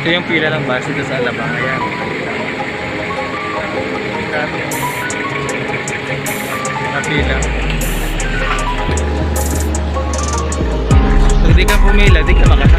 Ito yung pila ng bus dito sa Alabang. Ayan. Napila. Pag di ka pumila, di ka makasakay.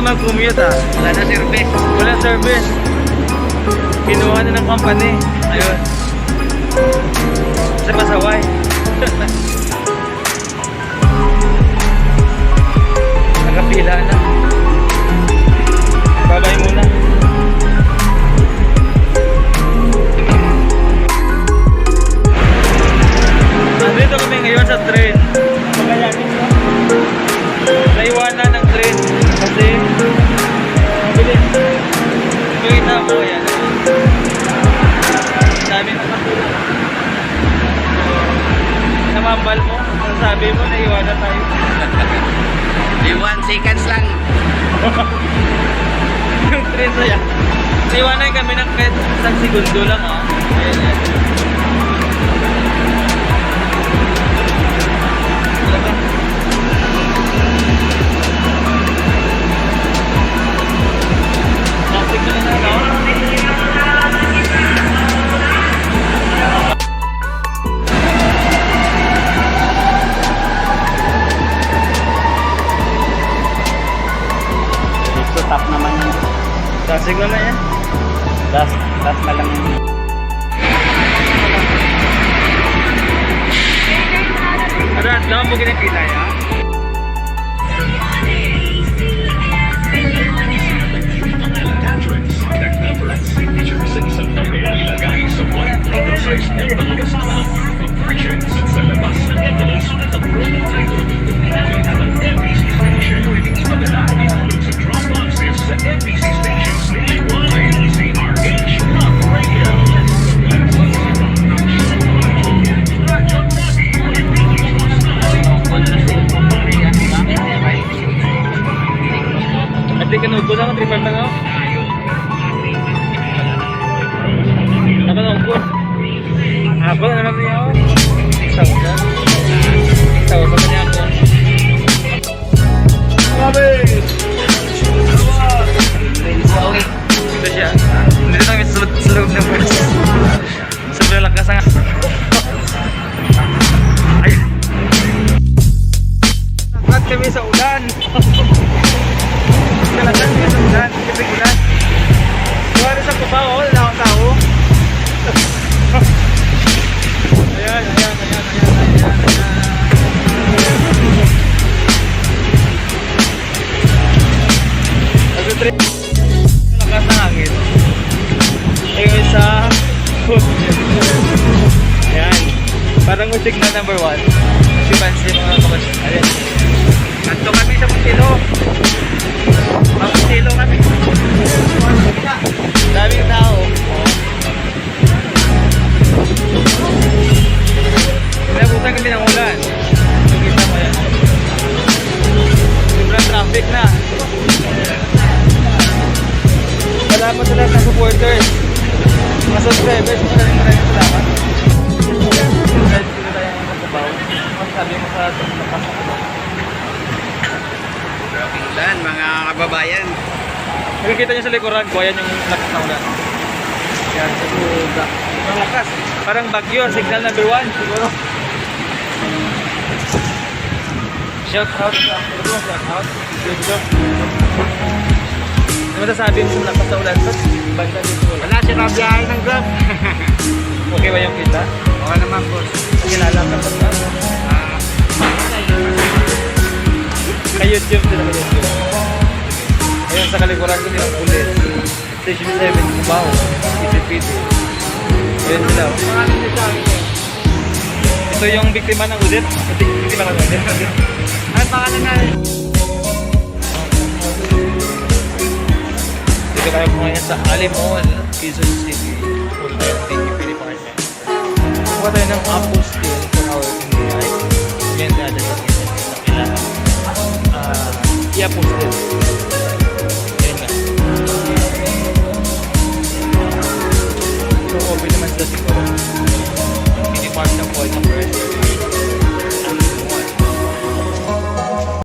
Hirap pa naman commute ah. Wala na service. Wala service. Kinuha na ng company. Ayun. Sa pasaway. Nakapila na. Namambal mo. Ang sabi mo, naiwanan tayo. Di one seconds lang. yung train saya. Naiwanan kami ng kahit isang segundo lang ah. Ayan, Dito top naman yun. Traffic na na yan. Last, last na lang yun. Ano, lang mo ginakita ya? Ate kanugo lang, tripan lang ako. Nakanugo. Habang naman niya ako. Isaw sa kanya ako. Yung signal number one. Si Pansy mga kapas. Ayan. Kanto kami sa. Ang Puntilo kami. Daming tao. Pinabutan kami ng ulan. Nakita mo yan. Sobrang traffic na. Salamat sa lahat ng supporters. Mga subscribers, maraming Nakikita niyo sa likuran ko, ayan yung lakas ng ulan. Yan, duga. Ang lakas. Parang bagyo, signal number one, siguro. Shout out sa shout out. Ano masasabi mo sa lakas sa ulan? Ba't banda dito? Wala siya kabiyahe ng grab. Okay ba yung kita? Oo naman, boss. Kilala ka ba? Ah, Ka-YouTube din ako YouTube. Sa kalikuran ko nilang pulis. Station 7, Cubao. PCPD. Ayun sila. oh. eh. Ito yung biktima ng yung biktima ng udit. Ano pangalan na? Dito kayo po ngayon sa Alimol, Quezon City. Time. Thank you, Pilipinas. Kuha tayo ng apple still for our other thing is na kailangan uh, i-apple still.